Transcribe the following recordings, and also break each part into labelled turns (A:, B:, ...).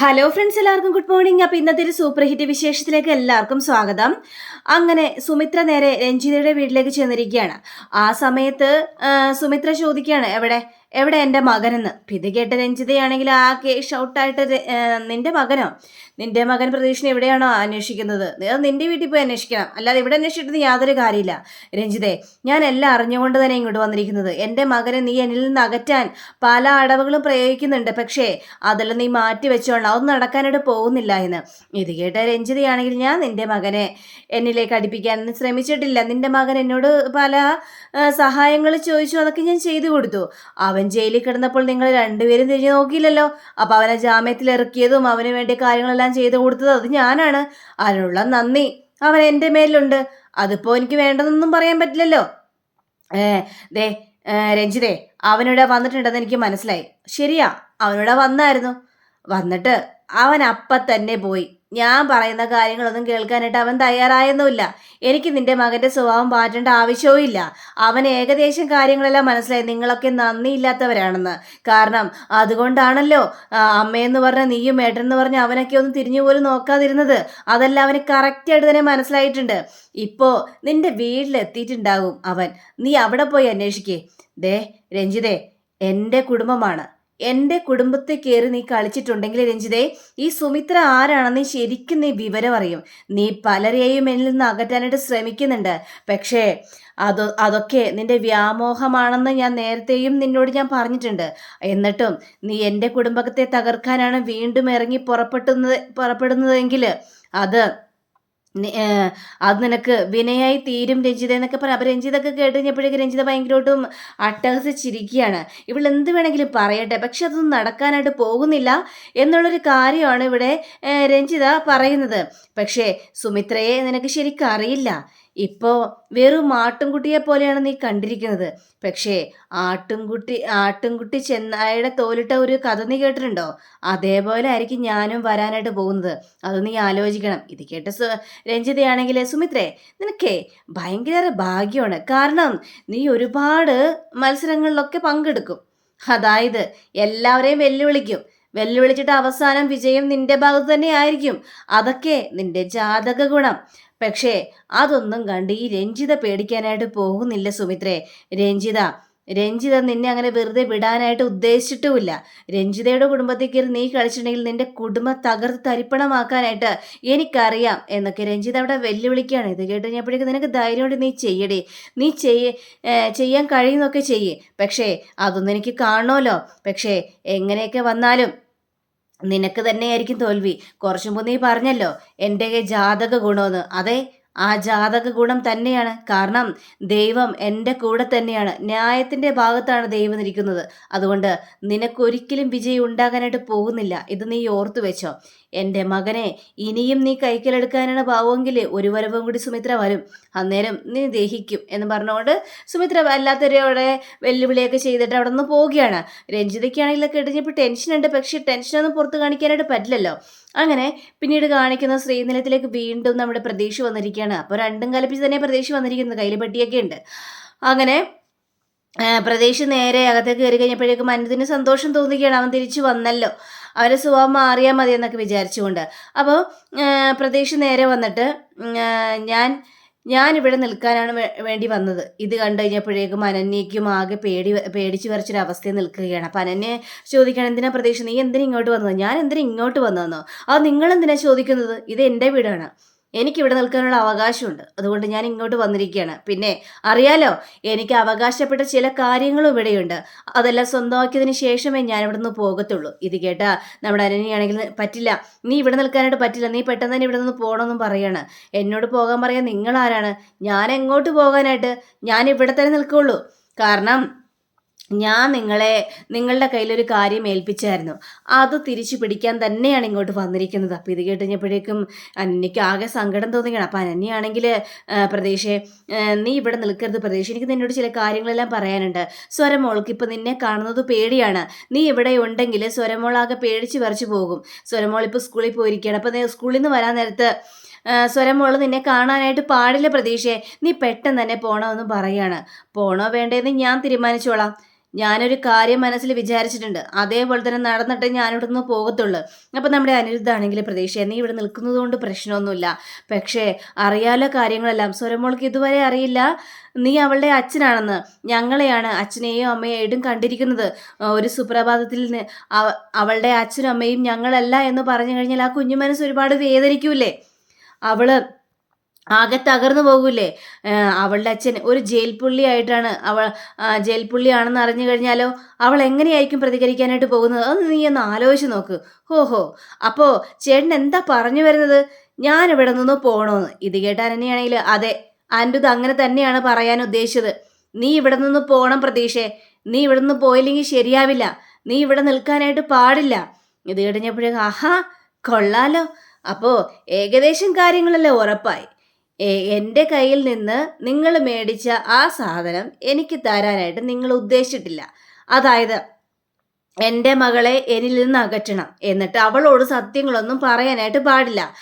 A: Hello friends എല്ലാവർക്കും good morning അപ്പം ഇന്നത്തെ ഒരു സൂപ്പർ ഹിറ്റ് വിശേഷത്തിലേക്ക് എല്ലാവർക്കും സ്വാഗതം. അങ്ങനെ സുമിത്ര നേരെ രഞ്ജിതയുടെ വീട്ടിലേക്ക് ചെന്നിരിക്കുകയാണ്. ആ സമയത്ത് സുമിത്ര ചോദിക്കുകയാണ് എവിടെ? എവിടെ എന്റെ മകനെന്ന്? ഇത് കേട്ട രഞ്ജിതയാണെങ്കിൽ ആകെ ഷൗട്ടായിട്ട് നിന്റെ മകനോ? നിന്റെ മകൻ പ്രതീക്ഷിനെ എവിടെയാണോ അന്വേഷിക്കുന്നത്? അത് നിന്റെ വീട്ടിൽ പോയി അന്വേഷിക്കണം. അല്ലാതെ ഇവിടെ അന്വേഷിച്ചിട്ട് യാതൊരു കാര്യമില്ല. രഞ്ജിതേ ഞാൻ എല്ലാം അറിഞ്ഞുകൊണ്ട് തന്നെ ഇങ്ങോട്ട് വന്നിരിക്കുന്നത്. എന്റെ മകനെ നീ എന്നിൽ നിന്ന് അകറ്റാൻ പല അടവുകളും പ്രയോഗിക്കുന്നുണ്ട്. പക്ഷേ അതെല്ലാം നീ മാറ്റി വെച്ചോളണം. അതൊന്നും നടക്കാനായിട്ട് പോകുന്നില്ല എന്ന്. ഇത് കേട്ട രഞ്ജിതയാണെങ്കിൽ ഞാൻ നിന്റെ മകനെ എന്നിലേക്ക് അടുപ്പിക്കാൻ ശ്രമിച്ചിട്ടില്ല. നിന്റെ മകൻ എന്നോട് പല സഹായങ്ങൾ ചോദിച്ചു. അതൊക്കെ ഞാൻ ചെയ്തു കൊടുത്തു. അവൻ ജയിലിൽ കിടന്നപ്പോൾ നിങ്ങൾ രണ്ടുപേരും തിരിഞ്ഞു നോക്കിയില്ലല്ലോ. അപ്പോൾ അവനെ ജാമ്യത്തിൽ ഇറക്കിയതും അവന് വേണ്ടി കാര്യങ്ങളെല്ലാം ചെയ്തു കൊടുത്തത് അത് ഞാനാണ്. അതിനുള്ള നന്ദി. അവൻ എന്റെ മേലുണ്ട് അതിപ്പോൾ എനിക്ക് വേണ്ടതൊന്നും പറയാൻ പറ്റില്ലല്ലോ. ഏ ദേ രഞ്ജിതേ അവനിവിടെ വന്നിട്ടുണ്ടെന്ന് എനിക്ക് മനസ്സിലായി. ശരിയാ അവനിവിടെ വന്നായിരുന്നു. വന്നിട്ട് അവൻ അപ്പ തന്നെ പോയി. ഞാൻ പറയുന്ന കാര്യങ്ങളൊന്നും കേൾക്കാനായിട്ട് അവൻ തയ്യാറായൊന്നുമില്ല. എനിക്ക് നിന്റെ മകന്റെ സ്വഭാവം മാറ്റേണ്ട ആവശ്യവും ഇല്ല അവൻ ഏകദേശം കാര്യങ്ങളെല്ലാം മനസ്സിലായി. നിങ്ങളൊക്കെ നന്ദിയില്ലാത്തവരാണെന്ന്. കാരണം അതുകൊണ്ടാണല്ലോ അമ്മയെന്ന് പറഞ്ഞ നീയും ഏട്ടനെന്ന് പറഞ്ഞ അവനൊക്കെ ഒന്ന് തിരിഞ്ഞു പോലും നോക്കാതിരുന്നത്. അതെല്ലാം അവന് കറക്റ്റായിട്ട് തന്നെ മനസ്സിലായിട്ടുണ്ട്. ഇപ്പോ നിന്റെ വീട്ടിലെത്തിയിട്ടുണ്ടാകും അവൻ. നീ അവിടെ പോയി അന്വേഷിക്കേ. ദേ രഞ്ജിതേ എന്റെ കുടുംബമാണ്. എന്റെ കുടുംബത്തെ കയറി നീ കളിച്ചിട്ടുണ്ടെങ്കിൽ രഞ്ജിതേ ഈ സുമിത്ര ആരാണെന്ന് ശരിക്കും നീ വിവരം അറിയും. നീ പലരെയും എന്നിൽ നിന്ന് അകറ്റാനായിട്ട് ശ്രമിക്കുന്നുണ്ട്. പക്ഷേ അത് അതൊക്കെ നിന്റെ വ്യാമോഹമാണെന്ന് ഞാൻ നേരത്തെയും നിന്നോട് ഞാൻ പറഞ്ഞിട്ടുണ്ട്. എന്നിട്ടും നീ എന്റെ കുടുംബത്തെ തകർക്കാനാണ് വീണ്ടും ഇറങ്ങി പുറപ്പെടുന്നത് പുറപ്പെടുന്നതെങ്കിൽ അത് അത് നിനക്ക് വിനയായി തീരും രഞ്ജിത എന്നൊക്കെ പറയാം അപ്പം രഞ്ജിതൊക്കെ കേട്ട് കഴിഞ്ഞപ്പോഴേക്കും രഞ്ജിത ഭയങ്കരമായിട്ടും അട്ടഹസിച്ചിരിക്കുകയാണ്. ഇവൾ എന്ത് വേണമെങ്കിലും പറയട്ടെ. പക്ഷെ അതൊന്നും നടക്കാനായിട്ട് പോകുന്നില്ല എന്നുള്ളൊരു കാര്യമാണ് ഇവിടെ രഞ്ജിത പറയുന്നത്. പക്ഷേ സുമിത്രയെ നിനക്ക് ശരിക്കും അറിയില്ല ഇപ്പോൾ വെറും ആട്ടുംകുട്ടിയെ പോലെയാണ് നീ കണ്ടിരിക്കുന്നത്. പക്ഷേ ആട്ടുംകുട്ടി ആട്ടുംകുട്ടി ചെന്നായുടെ തോലിട്ട ഒരു കഥ നീ കേട്ടിട്ടുണ്ടോ? അതേപോലെ ആയിരിക്കും ഞാനും വരാനായിട്ട് പോകുന്നത്. അത് നീ ആലോചിക്കണം. ഇത് കേട്ട രഞ്ജിതയാണെങ്കിൽ സുമിത്രേ നിനക്കേ ഭയങ്കര ഭാഗ്യമാണ്. കാരണം നീ ഒരുപാട് മത്സരങ്ങളിലൊക്കെ പങ്കെടുക്കും. അതായത് എല്ലാവരെയും വെല്ലുവിളിക്കും. വെല്ലുവിളിച്ചിട്ട് അവസാനം വിജയം നിന്റെ ഭാഗത്ത് തന്നെ ആയിരിക്കും. അതൊക്കെ നിന്റെ ജാതക ഗുണം പക്ഷേ അതൊന്നും കണ്ട് ഈ രഞ്ജിത പേടിക്കാനായിട്ട് പോകുന്നില്ല സുമിത്രേ. രഞ്ജിത രഞ്ജിത നിന്നെ അങ്ങനെ വെറുതെ വിടാനായിട്ട് ഉദ്ദേശിച്ചിട്ടുമില്ല. രഞ്ജിതയുടെ കുടുംബത്തിൽ കയറി നീ കളിച്ചിട്ടുണ്ടെങ്കിൽ നിന്റെ കുടുംബം തകർത്ത് തരിപ്പണമാക്കാനായിട്ട് എനിക്കറിയാം എന്നൊക്കെ രഞ്ജിത അവിടെ വെല്ലുവിളിക്കുകയാണ്. ഇത് കേട്ട് കഴിഞ്ഞപ്പോഴേക്കും നിനക്ക് ധൈര്യമുണ്ട് നീ ചെയ്യടി. നീ ചെയ്യ ചെയ്യാൻ കഴിയുന്നൊക്കെ ചെയ്യേ. പക്ഷേ അതൊന്നും എനിക്ക് കാണണമല്ലോ. പക്ഷേ എങ്ങനെയൊക്കെ വന്നാലും നിനക്ക് തന്നെയായിരിക്കും തോൽവി. കുറച്ചു മുമ്പ് നീ പറഞ്ഞല്ലോ എന്റെ ജാതക ഗുണമെന്ന് അതെ ആ ജാതക ഗുണം തന്നെയാണ്. കാരണം ദൈവം എന്റെ കൂടെ തന്നെയാണ്. ന്യായത്തിന്റെ ഭാഗത്താണ് ദൈവം നിൽക്കുന്നത് അതുകൊണ്ട് നിനക്കൊരിക്കലും വിജയം ഉണ്ടാകാനായിട്ട് പോകുന്നില്ല. ഇത് നീ ഓർത്തു വെച്ചോ. എന്റെ മകനെ ഇനിയും നീ കൈക്കലെടുക്കാനാണ് ഭാവമെങ്കിൽ ഒരു വരവും കൂടി സുമിത്ര വരും. അന്നേരം നീ ദേഹിക്കും എന്ന് പറഞ്ഞുകൊണ്ട് സുമിത്ര വല്ലാത്തവരോടെ വെല്ലുവിളിയൊക്കെ ചെയ്തിട്ട് അവിടെ നിന്ന് പോവുകയാണ്. രഞ്ജിതയ്ക്കാണെങ്കിലൊക്കെ ഇടിഞ്ഞപ്പോൾ ടെൻഷനുണ്ട് പക്ഷേ ടെൻഷനൊന്നും പുറത്ത് കാണിക്കാനായിട്ട് പറ്റില്ലല്ലോ. അങ്ങനെ പിന്നീട് കാണിക്കുന്ന ശ്രീനിലത്തിലേക്ക് വീണ്ടും നമ്മുടെ പ്രതീക്ഷ വന്നിരിക്കുകയാണ്. അപ്പോൾ രണ്ടും കലപ്പിച്ച് തന്നെ പ്രതീക്ഷ വന്നിരിക്കുന്നത്. കയ്യിൽ പെട്ടിയൊക്കെ ഉണ്ട്. അങ്ങനെ പ്രതീക്ഷ നേരെ അകത്തേക്ക് കയറി കഴിഞ്ഞപ്പോഴേക്കും അനുദിന് സന്തോഷം തോന്നുകയാണ് അവൻ തിരിച്ചു വന്നല്ലോ. അവരെ സ്വഭാവം മാറിയാൽ മതി എന്നൊക്കെ വിചാരിച്ചുകൊണ്ട്. അപ്പോൾ പ്രതീക്ഷ നേരെ വന്നിട്ട് ഞാൻ ഞാൻ ഇവിടെ നിൽക്കാനാണ് വേണ്ടി വന്നത്. ഇത് കണ്ടു കഴിഞ്ഞപ്പോഴേക്കും അനന്യയ്ക്കും ആകെ പേടി പേടിച്ചു വരച്ചൊരു അവസ്ഥയിൽ നിൽക്കുകയാണ്. അപ്പം അനന്യ ചോദിക്കണം എന്തിനാ പ്രതീക്ഷ? നീ എന്തിനാ ഇങ്ങോട്ട് വന്നത്? ഞാൻ എന്തിനാ ഇങ്ങോട്ട് വന്നതെന്നോ? അത് നിങ്ങളെന്തിനാ ചോദിക്കുന്നത്? ഇത് എന്റെ വീടാണ്. എനിക്കിവിടെ നിൽക്കാനുള്ള അവകാശമുണ്ട്. അതുകൊണ്ട് ഞാൻ ഇങ്ങോട്ട് വന്നിരിക്കുകയാണ്. പിന്നെ അറിയാലോ എനിക്ക് അവകാശപ്പെട്ട ചില കാര്യങ്ങളും ഇവിടെയുണ്ട്. അതെല്ലാം സ്വന്തമാക്കിയതിന് ശേഷമേ ഞാൻ ഇവിടെ നിന്ന് പോകത്തുള്ളൂ. ഇത് കേട്ടാ നമ്മുടെ അനനിയാണെങ്കിൽ പറ്റില്ല. നീ ഇവിടെ നിൽക്കാനായിട്ട് പറ്റില്ല. നീ പെട്ടെന്ന് തന്നെ ഇവിടെ നിന്ന് പോകണമെന്നും പറയാണ്. എന്നോട് പോകാൻ പറയാൻ നിങ്ങൾ ആരാണ് ഞാൻ എങ്ങോട്ട് പോകാനായിട്ട്? ഞാൻ ഇവിടെ തന്നെ നിൽക്കുള്ളൂ. കാരണം ഞാൻ നിങ്ങളെ നിങ്ങളുടെ കയ്യിലൊരു കാര്യം ഏൽപ്പിച്ചായിരുന്നു. അത് തിരിച്ചു പിടിക്കാൻ തന്നെയാണ് ഇങ്ങോട്ട് വന്നിരിക്കുന്നത്. അപ്പോൾ ഇത് കേട്ട് കഴിഞ്ഞപ്പോഴേക്കും അനന്യയ്ക്ക് ആകെ സങ്കടം തോന്നുകയാണ് അപ്പോൾ അനന്യാണെങ്കിൽ പ്രദേശേ നീ ഇവിടെ നിൽക്കരുത് പ്രതീക്ഷ. എനിക്ക് നിന്നോട് ചില കാര്യങ്ങളെല്ലാം പറയാനുണ്ട്. സ്വരമോൾക്ക് ഇപ്പോൾ നിന്നെ കാണുന്നത് പേടിയാണ്. നീ ഇവിടെ ഉണ്ടെങ്കിൽ സ്വരമോളാകെ പേടിച്ച് വരച്ച് പോകും. സ്വരമോൾ ഇപ്പോൾ സ്കൂളിൽ പോയിരിക്കുകയാണ്. അപ്പോൾ സ്കൂളിൽ നിന്ന് വരാൻ നേരത്ത് സ്വരമോൾ നിന്നെ കാണാനായിട്ട് പാടില്ല പ്രതീക്ഷയെ നീ പെട്ടെന്ന് തന്നെ പോണമെന്ന് പറയാണ്. പോണോ വേണ്ടേന്ന് ഞാൻ തീരുമാനിച്ചോളാം. ഞാനൊരു കാര്യം മനസ്സിൽ വിചാരിച്ചിട്ടുണ്ട്. അതേപോലെ തന്നെ നടന്നിട്ട് ഞാനിവിടുന്ന് പോകത്തുള്ളൂ. അപ്പം നമ്മുടെ അനിരുദ്ധാണെങ്കിൽ പ്രതീക്ഷ നീ ഇവിടെ നിൽക്കുന്നത് കൊണ്ട് പ്രശ്നമൊന്നുമില്ല. പക്ഷേ അറിയാലോ കാര്യങ്ങളെല്ലാം. സ്വരമോൾക്ക് ഇതുവരെ അറിയില്ല. നീ അവളുടെ അച്ഛനാണെന്ന്. ഞങ്ങളെയാണ് അച്ഛനെയും അമ്മയെയും കണ്ടിരിക്കുന്നത്. ഒരു സുപ്രഭാതത്തിൽ നിന്ന് അവളുടെ അച്ഛനും അമ്മയും ഞങ്ങളല്ല എന്ന് പറഞ്ഞു കഴിഞ്ഞാൽ ആ കുഞ്ഞു മനസ്സ് ഒരുപാട് വേദനിക്കൂലേ അവൾ ആകെ തകർന്നു പോകൂലേ അവളുടെ അച്ഛൻ ഒരു ജയിൽ പുള്ളിയായിട്ടാണ് അവൾ ജയിൽ പുള്ളിയാണെന്ന് അറിഞ്ഞു കഴിഞ്ഞാലോ അവൾ എങ്ങനെയായിരിക്കും പ്രതികരിക്കാനായിട്ട് പോകുന്നത്? അത് നീ ഒന്ന് ആലോചിച്ച് നോക്ക്. ഓഹോ അപ്പോൾ ചേട്ടൻ എന്താ പറഞ്ഞു വരുന്നത്? ഞാൻ ഇവിടെ നിന്ന് പോകണമെന്ന് ഇത് കേട്ടാൻ തന്നെയാണെങ്കിൽ അതെ അന്റത് അങ്ങനെ തന്നെയാണ് പറയാൻ ഉദ്ദേശിച്ചത്. നീ ഇവിടെ നിന്ന് പോകണം പ്രതീക്ഷേ. നീ ഇവിടെ നിന്ന് പോയില്ലെങ്കിൽ ശരിയാവില്ല. നീ ഇവിടെ നിൽക്കാനായിട്ട് പാടില്ല. ഇത് കഴിഞ്ഞപ്പോഴേക്കും ആഹാ കൊള്ളാലോ. അപ്പോൾ ഏകദേശം കാര്യങ്ങളെല്ലാം ഉറപ്പായി. എന്റെ കയ്യിൽ നിന്ന് നിങ്ങൾ മേടിച്ച ആ സാധനം എനിക്ക് തരാനായിട്ട് നിങ്ങൾ ഉദ്ദേശിച്ചിട്ടില്ല. അതായത് എന്റെ മകളെ എനിൽ നിന്ന് അകറ്റണം എന്നിട്ട് അവളോട് സത്യങ്ങളൊന്നും പറയാനായിട്ട് പാടില്ല.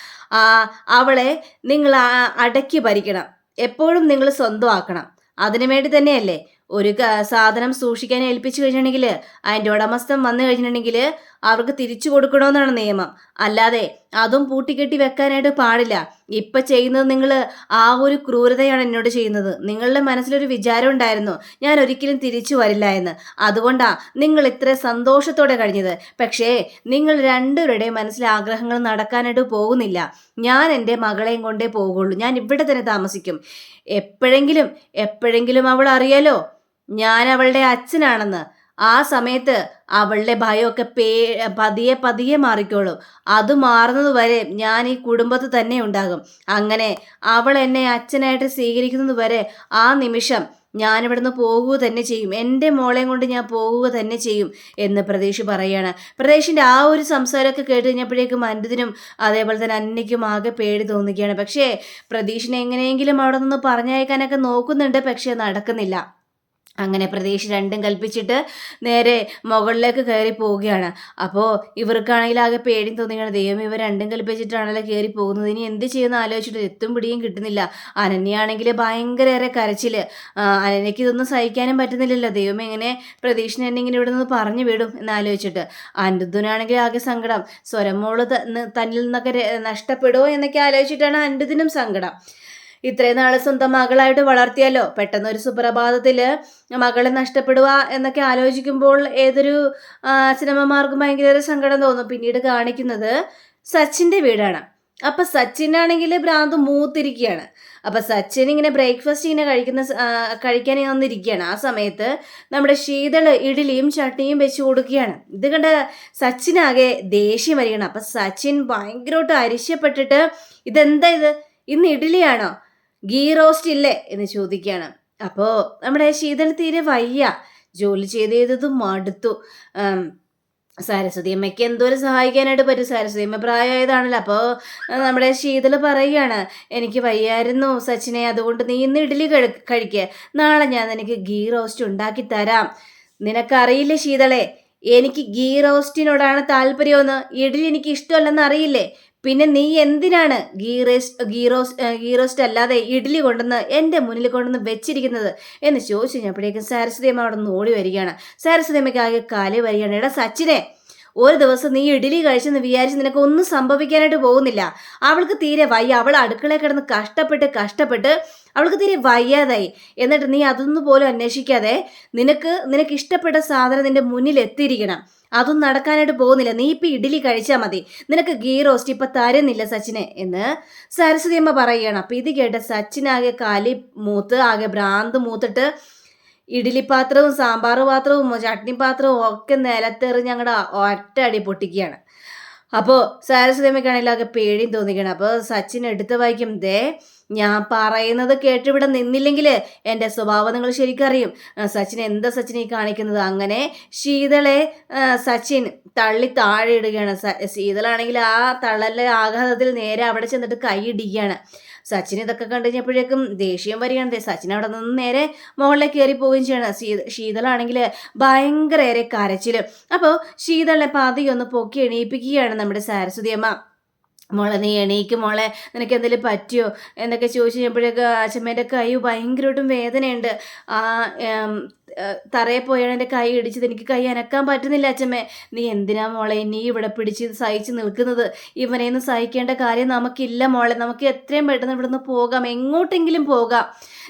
A: അവളെ നിങ്ങൾ അടക്കി ഭരിക്കണം. എപ്പോഴും നിങ്ങൾ സ്വന്തമാക്കണം. അതിനു വേണ്ടി തന്നെയല്ലേ? ഒരു സാധനം സൂക്ഷിക്കാൻ ഏൽപ്പിച്ചു കഴിഞ്ഞിട്ടുണ്ടെങ്കിൽ അതിന്റെ ഉടമസ്ഥൻ വന്നു കഴിഞ്ഞിട്ടുണ്ടെങ്കിൽ അവർക്ക് തിരിച്ചു കൊടുക്കണമെന്നാണ് നിയമം. അല്ലാതെ അതും പൂട്ടിക്കെട്ടി വെക്കാനായിട്ട് പാടില്ല. ഇപ്പം ചെയ്യുന്നത് നിങ്ങൾ ആ ഒരു ക്രൂരതയാണ് എന്നോട് ചെയ്യുന്നത്. നിങ്ങളുടെ മനസ്സിലൊരു വിചാരം ഉണ്ടായിരുന്നു ഞാൻ ഒരിക്കലും തിരിച്ചു വരില്ല എന്ന്. അതുകൊണ്ടാ നിങ്ങൾ ഇത്ര സന്തോഷത്തോടെ കഴിഞ്ഞത്. പക്ഷേ നിങ്ങൾ രണ്ടുപേരുടെയും മനസ്സിലെ ആഗ്രഹങ്ങൾ നടക്കാനായിട്ട് പോകുന്നില്ല. ഞാൻ എന്റെ മകളെയും കൊണ്ടേ പോകുള്ളൂ. ഞാൻ ഇവിടെ തന്നെ താമസിക്കും. എപ്പോഴെങ്കിലും എപ്പോഴെങ്കിലും അവൾ അറിയാലോ? ഞാൻ അവളുടെ അച്ഛനാണെന്ന്. ആ സമയത്ത് അവളുടെ ഭയമൊക്കെ പേ പതിയെ പതിയെ മാറിക്കോളും. അത് മാറുന്നതുവരെ ഞാൻ ഈ കുടുംബത്തിൽ തന്നെ ഉണ്ടാകും. അങ്ങനെ അവൾ എന്നെ അച്ഛനായിട്ട് സ്വീകരിക്കുന്നത് വരെ ആ നിമിഷം ഞാനിവിടുന്ന് പോകുക തന്നെ ചെയ്യും. എന്റെ മോളെയും കൊണ്ട് ഞാൻ പോകുക തന്നെ ചെയ്യും എന്ന് പ്രതീഷ് പറയുകയാണ് പ്രതീഷിന്റെ ആ ഒരു സംസാരമൊക്കെ കേട്ട് കഴിഞ്ഞപ്പോഴേക്കും അൻപതിനും അതേപോലെ തന്നെ അന്നയ്ക്കും ആകെ പേടി തോന്നുകയാണ് പക്ഷേ പ്രതീഷിനെ എങ്ങനെയെങ്കിലും അവിടെ നിന്ന് പറഞ്ഞയക്കാനൊക്കെ നോക്കുന്നുണ്ട്. പക്ഷേ നടക്കുന്നില്ല. അങ്ങനെ പ്രതീക്ഷ രണ്ടും കൽപ്പിച്ചിട്ട് നേരെ മുകളിലേക്ക് കയറി പോവുകയാണ്. അപ്പോൾ ഇവർക്കാണെങ്കിൽ ആകെ പേടി തോന്നിയാണ്. ദൈവം ഇവർ രണ്ടും കൽപ്പിച്ചിട്ടാണല്ലോ കയറി പോകുന്നത്. ഇനി എന്ത് ചെയ്യുന്ന ആലോചിച്ചിട്ട് എത്തും പിടിയും കിട്ടുന്നില്ല. അനന്യാണെങ്കിൽ ഭയങ്കരേറെ കരച്ചിൽ അനന്യക്ക് ഇതൊന്നും സഹിക്കാനും പറ്റുന്നില്ലല്ലോ. ദൈവം എങ്ങനെ പ്രതീക്ഷനെ എന്നെ ഇങ്ങനെ ഇവിടെ നിന്ന് പറഞ്ഞു വിടും എന്നാലോചിച്ചിട്ട് അനുദ്ധനാണെങ്കിൽ ആകെ സങ്കടം. സ്വരമോൾ തന്നിൽ നിന്നൊക്കെ നഷ്ടപ്പെടുമോ എന്നൊക്കെ ആലോചിച്ചിട്ടാണ് അൻഡുദിനും സങ്കടം. ഇത്രയും നാൾ സ്വന്തം മകളായിട്ട് വളർത്തിയല്ലോ. പെട്ടെന്ന് ഒരു സുപ്രഭാതത്തിൽ മകളെ നഷ്ടപ്പെടുക എന്നൊക്കെ ആലോചിക്കുമ്പോൾ ഏതൊരു സിനിമമാർക്കും ഭയങ്കര സങ്കടം തോന്നും. പിന്നീട് കാണിക്കുന്നത് സച്ചിന്റെ വീടാണ്. അപ്പം സച്ചിനാണെങ്കിൽ ഭ്രാന്ത് മൂത്തിരിക്കുകയാണ് അപ്പം സച്ചിൻ ഇങ്ങനെ ബ്രേക്ക്ഫാസ്റ്റ് ഇങ്ങനെ കഴിക്കുന്ന കഴിക്കാൻ വന്നിരിക്കുകയാണ് ആ സമയത്ത് നമ്മുടെ ശീതൾ ഇഡ്ഡലിയും ചട്ടിയും വെച്ച് കൊടുക്കുകയാണ്. ഇത് കണ്ട സച്ചിനാകെ ദേഷ്യം വരികയാണ്. അപ്പം സച്ചിൻ ഭയങ്കരമായിട്ട് അരിശപ്പെട്ടിട്ട് ഇതെന്താ ഇത്? ഇന്ന് ഇഡ്ഡലിയാണോ? ഗീ റോസ്റ്റ് ഇല്ലേ എന്ന് ചോദിക്കുകയാണ് അപ്പോൾ നമ്മുടെ ശീതൽ തീരെ വയ്യ. ജോലി ചെയ്ത് ചെയ്തതും മടുത്തു. സരസ്വതി അമ്മയ്ക്ക് എന്തോരം സഹായിക്കാനായിട്ട് പറ്റും. സരസ്വതി അമ്മ പ്രായമായതാണല്ലോ. അപ്പോൾ നമ്മുടെ ശീതൽ പറയുകയാണ് എനിക്ക് വയ്യായിരുന്നു സച്ചിനെ അതുകൊണ്ട് നീ ഇന്ന് ഇഡ്ഡലി കഴിക്കുക നാളെ ഞാൻ നിനക്ക് ഗീ റോസ്റ്റ് ഉണ്ടാക്കി തരാം. നിനക്കറിയില്ലേ ശീതളെ എനിക്ക് ഗീ റോസ്റ്റിനോടാണ് താല്പര്യമെന്ന്? ഇഡ്ഡലി എനിക്ക് ഇഷ്ടമല്ലെന്ന് അറിയില്ലേ? പിന്നെ നീ എന്തിനാണ് ഗീറേസ് ഗീറോസ് ഗീ റോസ്റ്റ് ഗീ റോസ്റ്റ് അല്ലാതെ ഇഡ്ഡലി കൊണ്ടുവന്ന് എന്റെ മുന്നിൽ കൊണ്ടുവന്ന് വെച്ചിരിക്കുന്നത്? എന്ന് ചോദിച്ചു കഴിഞ്ഞപ്പോഴേക്കും സരസ്വതിയമ്മ അവിടെ നിന്ന് ഓടി വരികയാണ്. സരസ്വതിയമ്മയ്ക്ക് ആകെ കാലി വരികയാണ് എടാ സച്ചിനെ ഒരു ദിവസം നീ ഇഡ്ഡലി കഴിച്ചെന്ന് വിചാരിച്ച് നിനക്ക് ഒന്നും സംഭവിക്കാനായിട്ട് പോകുന്നില്ല. അവൾക്ക് തീരെ വയ്യ. അവൾ അടുക്കളയിൽ കിടന്ന് കഷ്ടപ്പെട്ട് കഷ്ടപ്പെട്ട് അവൾക്ക് തീരെ വയ്യാതായി. എന്നിട്ട് നീ അതൊന്നും പോലും അന്വേഷിക്കാതെ നിനക്ക് നിനക്ക് ഇഷ്ടപ്പെട്ട സാധനം നിന്റെ മുന്നിൽ എത്തിയിരിക്കണം. അതൊന്നും നടക്കാനായിട്ട് പോകുന്നില്ല. നീ ഇപ്പം ഇഡ്ഡലി കഴിച്ചാൽ മതി. നിനക്ക് ഗീ റോസ്റ്റ് ഇപ്പം തരുന്നില്ല സച്ചിനെ എന്ന് സരസ്വതി അമ്മ പറയുകയാണ്. അപ്പം ഇത് കേട്ട് സച്ചിനാകെ കാലി മൂത്ത് ആകെ ഭ്രാന്ത് മൂത്തിട്ട് ഇഡ്ഡലി പാത്രവും സാമ്പാർ പാത്രവും ചട്നി പാത്രവും ഒക്കെ നിലത്തെറിഞ്ഞ് ഞങ്ങളുടെ ഒറ്റ പൊട്ടിക്കുകയാണ്. അപ്പോൾ സാരസ്വതമ്മയ്ക്കാണെങ്കിൽ ആകെ പേടിയും തോന്നിക്കണം അപ്പോൾ സച്ചിൻ എടുത്ത വായിക്കും ദേ ഞാൻ പറയുന്നത് കേട്ട് ഇവിടെ നിന്നില്ലെങ്കിൽ എന്റെ സ്വഭാവം നിങ്ങൾ ശരിക്കറിയും സച്ചിൻ എന്താ സച്ചിനെ കാണിക്കുന്നത്? അങ്ങനെ ശീതളെ സച്ചിൻ തള്ളി താഴെ ഇടുകയാണ്. ശീതളാണെങ്കിൽ ആ തള്ളലെ ആഘാതത്തിൽ നേരെ അവിടെ ചെന്നിട്ട് കൈ കൈയിടിക്കുകയാണ് സച്ചിൻ ഇതൊക്കെ കണ്ടു കഴിഞ്ഞപ്പോഴേക്കും ദേഷ്യം വരികയാണ്. സച്ചിൻ അവിടെ നിന്ന് നേരെ മുകളിലേക്ക് കയറി പോവുകയും ചെയ്യണം. ശീതളാണെങ്കിൽ ഭയങ്കര ഏറെ കരച്ചിലും അപ്പോൾ ശീതളെ പാതിയൊന്ന് പൊക്കി എണീപ്പിക്കുകയാണ് നമ്മുടെ സാരസ്വതി അമ്മ. മോളെ നീ എണീക്ക് മോളെ നിനക്ക് എന്തെങ്കിലും പറ്റിയോ? എന്നൊക്കെ ചോദിച്ചു കഴിഞ്ഞപ്പോഴേക്ക് അച്ഛമ്മേന്റെ കൈ ഭയങ്കരമായിട്ടും വേദനയുണ്ട്. ആ തറയെ പോയാണ് എന്റെ കൈ ഇടിച്ചത്. എനിക്ക് കൈ അനക്കാൻ പറ്റുന്നില്ല അച്ഛമ്മേ. നീ എന്തിനാ മോളെ നീ ഇവിടെ പിടിച്ച് സഹിച്ച് നിൽക്കുന്നത്? ഇവനെയൊന്നും സഹിക്കേണ്ട കാര്യം നമുക്കില്ല മോളെ. നമുക്ക് എത്രയും പെട്ടെന്ന് ഇവിടുന്ന് പോകാം. എങ്ങോട്ടെങ്കിലും പോകാം.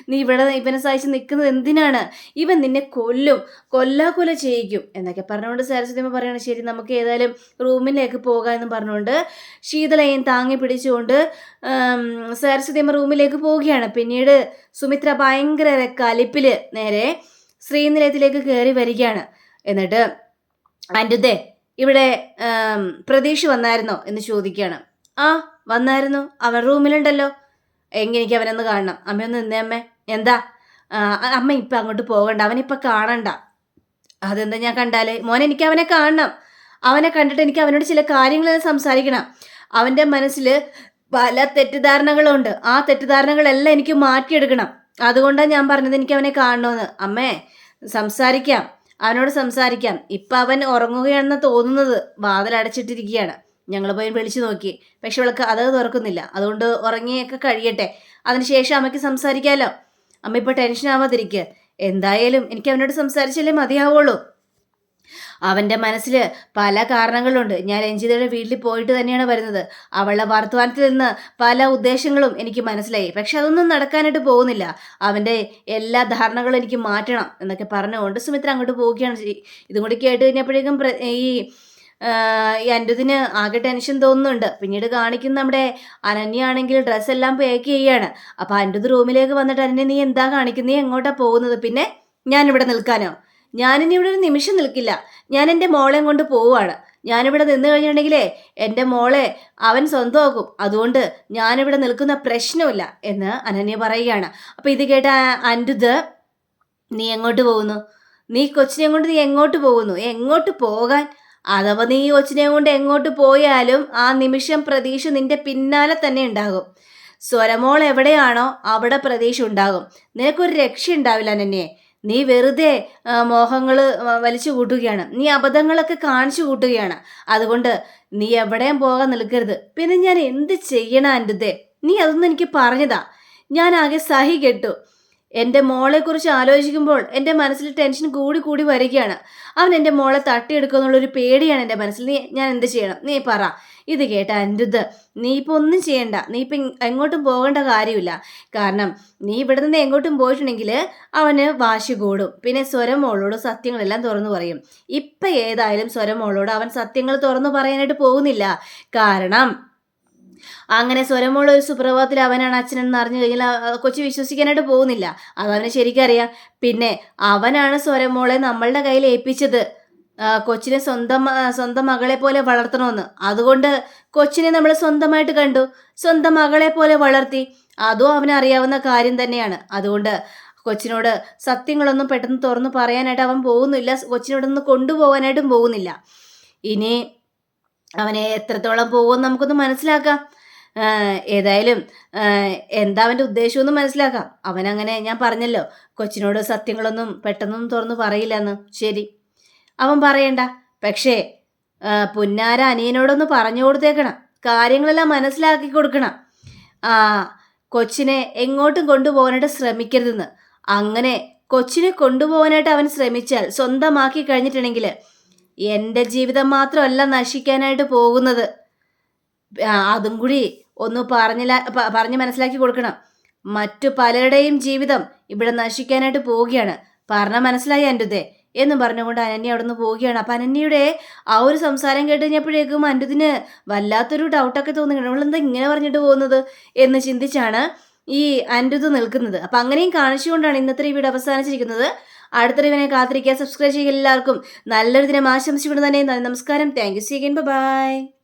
A: നീ ഇവിടെ ഇവനെ സഹിച്ച് നിൽക്കുന്നത് എന്തിനാണ്? ഇവൻ നിന്നെ കൊല്ലും. കൊല്ലാകൊല ചെയ്യിക്കും. എന്നൊക്കെ പറഞ്ഞുകൊണ്ട് സരസ്വതിമ്മ പറയണം ശരി നമുക്ക് ഏതായാലും റൂമിലേക്ക് പോകാം എന്ന് പറഞ്ഞുകൊണ്ട് ശീതളയും താങ്ങി പിടിച്ചുകൊണ്ട് സരസ്വതിമ്മ റൂമിലേക്ക് പോവുകയാണ്. പിന്നീട് സുമിത്ര ഭയങ്കര കലിപ്പിൽ നേരെ ശ്രീനിലയത്തിലേക്ക് കയറി വരികയാണ്. എന്നിട്ട് അന്റുദേ ഇവിടെ പ്രതീക്ഷ വന്നായിരുന്നോ എന്ന് ചോദിക്കുകയാണ്. ആ വന്നായിരുന്നു. അവൻ റൂമിലുണ്ടല്ലോ. എങ്കിൽ എനിക്ക് അവനൊന്ന് കാണണം. അമ്മയൊന്ന് നിന്നേ അമ്മേ. എന്താ? അമ്മ ഇപ്പം അങ്ങോട്ട് പോകണ്ട. അവനിപ്പം കാണണ്ട. അതെന്താ ഞാൻ കണ്ടാലേ? മോനെ എനിക്ക് അവനെ കാണണം. അവനെ കണ്ടിട്ട് എനിക്ക് അവനോട് ചില കാര്യങ്ങൾ സംസാരിക്കണം. അവന്റെ മനസ്സിൽ പല തെറ്റിദ്ധാരണകളുണ്ട്. ആ തെറ്റിദ്ധാരണകളെല്ലാം എനിക്ക് മാറ്റിയെടുക്കണം. അതുകൊണ്ടാണ് ഞാൻ പറഞ്ഞത് എനിക്ക് അവനെ കാണണമെന്ന് അമ്മേ സംസാരിക്കാം. അവനോട് സംസാരിക്കാം. ഇപ്പം അവൻ ഉറങ്ങുകയാണെന്ന് തോന്നുന്നത്. വാതിലടച്ചിട്ടിരിക്കുകയാണ് ഞങ്ങൾ പോയി വിളിച്ചു നോക്കി. പക്ഷെ അവൾക്ക് അത് തുറക്കുന്നില്ല. അതുകൊണ്ട് ഉറങ്ങിയൊക്കെ കഴിയട്ടെ. അതിനുശേഷം അമ്മയ്ക്ക് സംസാരിക്കാമല്ലോ അമ്മ ഇപ്പോൾ ടെൻഷൻ ആവാതിരിക്കുക എന്തായാലും എനിക്ക് അവനോട് സംസാരിച്ചല്ലേ മതിയാവുള്ളൂ. അവന്റെ മനസ്സിൽ പല കാരണങ്ങളുണ്ട്. ഞാൻ രഞ്ജിതയുടെ വീട്ടിൽ പോയിട്ട് തന്നെയാണ് വരുന്നത്. അവളുടെ വർത്തമാനത്തിൽ നിന്ന് പല ഉദ്ദേശങ്ങളും എനിക്ക് മനസ്സിലായി. പക്ഷെ അതൊന്നും നടക്കാനായിട്ട് പോകുന്നില്ല. അവന്റെ എല്ലാ ധാരണകളും എനിക്ക് മാറ്റണം എന്നൊക്കെ പറഞ്ഞുകൊണ്ട് സുമിത്ര അങ്ങോട്ട് പോവുകയാണ് ഇതും കൂടി കേട്ട് കഴിഞ്ഞപ്പോഴേക്കും ഈ ഈ അന്റതിന് ആകെ ടെൻഷൻ തോന്നുന്നുണ്ട്. പിന്നീട് കാണിക്കുന്ന നമ്മുടെ അനന്യാണെങ്കിൽ ഡ്രസ്സെല്ലാം പാക്ക് ചെയ്യാണ്. അപ്പോൾ അന്റത് റൂമിലേക്ക് വന്നിട്ട് അനന്യ നീ എന്താ കാണിക്കുന്നത് നീ എങ്ങോട്ടാണ് പോകുന്നത്? പിന്നെ ഇവിടെ നിൽക്കാനോ? ഞാനിനി ഇവിടെ ഒരു നിമിഷം നിൽക്കില്ല. ഞാൻ എന്റെ മോളെയും കൊണ്ട് പോവുകയാണ് ഞാനിവിടെ നിന്ന് കഴിഞ്ഞിട്ടുണ്ടെങ്കിലേ എന്റെ മോളെ അവൻ സ്വന്തമാക്കും. അതുകൊണ്ട് ഞാനിവിടെ നിൽക്കുന്ന പ്രശ്നമില്ല എന്ന് അനന്യ പറയുകയാണ്. അപ്പോൾ ഇത് കേട്ട അൻഡുത് നീ എങ്ങോട്ട് പോകുന്നു? നീ കൊച്ചിനെ കൊണ്ട് നീ എങ്ങോട്ട് പോകുന്നു? എങ്ങോട്ട് പോകാൻ? അഥവാ നീ കൊച്ചിനെ കൊണ്ട് എങ്ങോട്ട് പോയാലും ആ നിമിഷം പ്രതീക്ഷ നിന്റെ പിന്നാലെ തന്നെ ഉണ്ടാകും. സ്വരമോൾ എവിടെയാണോ അവിടെ പ്രതീക്ഷ ഉണ്ടാകും. നിനക്കൊരു രക്ഷ ഉണ്ടാവില്ല അനന്യെ. നീ വെറുതെ മോഹങ്ങൾ വലിച്ചു കൂട്ടുകയാണ്. നീ അബദ്ധങ്ങളൊക്കെ കാണിച്ചു കൂട്ടുകയാണ്. അതുകൊണ്ട് നീ എവിടെയും പോകാൻ നിൽക്കരുത്. പിന്നെ ഞാൻ എന്ത് ചെയ്യണം എന്റെ നീ അതൊന്നും എനിക്ക് പറഞ്ഞതാ. ഞാൻ ആകെ സഹി കെട്ടു എന്റെ മോളെക്കുറിച്ച് ആലോചിക്കുമ്പോൾ എന്റെ മനസ്സിൽ ടെൻഷൻ കൂടി കൂടി വരികയാണ്. അവൻ എന്റെ മോളെ തട്ടിയെടുക്കുമെന്നുള്ളൊരു പേടിയാണ് എന്റെ മനസ്സിൽ. നീ ഞാൻ എന്ത് ചെയ്യണം? നീ പറ. ഇത് കേട്ട അനിരുദ്ധ് നീ ഇപ്പോൾ ഒന്നും ചെയ്യണ്ട. നീ ഇപ്പം എങ്ങോട്ടും പോകേണ്ട കാര്യമില്ല. കാരണം നീ ഇവിടെ നിന്ന് എങ്ങോട്ടും പോയിട്ടുണ്ടെങ്കിൽ അവന് വാശി കൂടും. പിന്നെ സ്വരമോളോട് സത്യങ്ങളെല്ലാം തുറന്നു പറയും. ഇപ്പം ഏതായാലും സ്വരമോളോട് അവൻ സത്യങ്ങൾ തുറന്നു പറയാനായിട്ട് പോകുന്നില്ല. കാരണം അങ്ങനെ സ്വരമുള്ള ഒരു സുപ്രഭാതത്തിൽ അവനാണ് അച്ഛനെന്ന് അറിഞ്ഞു കഴിഞ്ഞാൽ കൊച്ചു വിശ്വസിക്കാനായിട്ട് പോകുന്നില്ല. അതവന് ശരിക്കറിയാം പിന്നെ അവനാണ് സ്വരമോളെ നമ്മളുടെ കയ്യിൽ ഏൽപ്പിച്ചത്. കൊച്ചിനെ സ്വന്തം സ്വന്തം മകളെ പോലെ വളർത്തണമെന്ന്. അതുകൊണ്ട് കൊച്ചിനെ നമ്മൾ സ്വന്തമായിട്ട് കണ്ടു. സ്വന്തം മകളെ പോലെ വളർത്തി. അതും അവനറിയാവുന്ന കാര്യം തന്നെയാണ്. അതുകൊണ്ട് കൊച്ചിനോട് സത്യങ്ങളൊന്നും പെട്ടെന്ന് തുറന്നു പറയാനായിട്ട് അവൻ പോകുന്നില്ല. കൊച്ചിനോടൊന്ന് കൊണ്ടുപോകാനായിട്ടും പോകുന്നില്ല. ഇനി അവനെ എത്രത്തോളം പോകുമെന്ന് നമുക്കൊന്ന് മനസ്സിലാക്കാം. ഏതായാലും എന്താ അവന്റെ ഉദ്ദേശമെന്ന് മനസ്സിലാക്കാം. അവനങ്ങനെ ഞാൻ പറഞ്ഞല്ലോ കൊച്ചിനോട് സത്യങ്ങളൊന്നും പെട്ടെന്നൊന്നും തുറന്നു പറയില്ലെന്ന്. ശരി. അവൻ പറയണ്ട. പക്ഷേ പുന്നാര അനിയനോടൊന്ന് പറഞ്ഞു കൊടുത്തേക്കണം. കാര്യങ്ങളെല്ലാം മനസ്സിലാക്കി കൊടുക്കണം. ആ കൊച്ചിനെ എങ്ങോട്ടും കൊണ്ടുപോകാനായിട്ട് ശ്രമിക്കരുതെന്ന്. അങ്ങനെ കൊച്ചിനെ കൊണ്ടുപോകാനായിട്ട് അവൻ ശ്രമിച്ചാൽ സ്വന്തമാക്കി കഴിഞ്ഞിട്ടുണ്ടെങ്കിൽ എന്റെ ജീവിതം മാത്രമല്ല നശിക്കാനായിട്ട് പോകുന്നത്. അതും കൂടി ഒന്ന് പറഞ്ഞില്ല പറഞ്ഞ് മനസ്സിലാക്കി കൊടുക്കണം. മറ്റു പലരുടെയും ജീവിതം ഇവിടെ നശിക്കാനായിട്ട് പോവുകയാണ്. പറഞ്ഞ മനസ്സിലായി അന്റെ എന്ന് പറഞ്ഞുകൊണ്ട് അനന്യ അവിടെ നിന്ന് പോവുകയാണ്. അപ്പം അനന്യയുടെ ആ ഒരു സംസാരം കേട്ട് കഴിഞ്ഞപ്പോഴേക്കും അന്റെതിന് വല്ലാത്തൊരു ഡൗട്ടൊക്കെ തോന്നുകയാണ്. അവളെന്താ ഇങ്ങനെ പറഞ്ഞിട്ട് പോകുന്നത്? എന്ന് ചിന്തിച്ചാണ് ഈ അനിരുദ്ധ നിൽക്കുന്നത്. അപ്പം അങ്ങനെയും കാണിച്ചുകൊണ്ടാണ് ഇന്നത്തെ വീട് അവസാനിച്ചിരിക്കുന്നത്. അടുത്ത റിവിനെ കാത്തിരിക്കുക. സബ്സ്ക്രൈബ് ചെയ്യുക എല്ലാവർക്കും. നല്ലൊരു ദിനം ആശംസിച്ചുകൊണ്ട് തന്നെ നമസ്കാരം. Thank you see again bye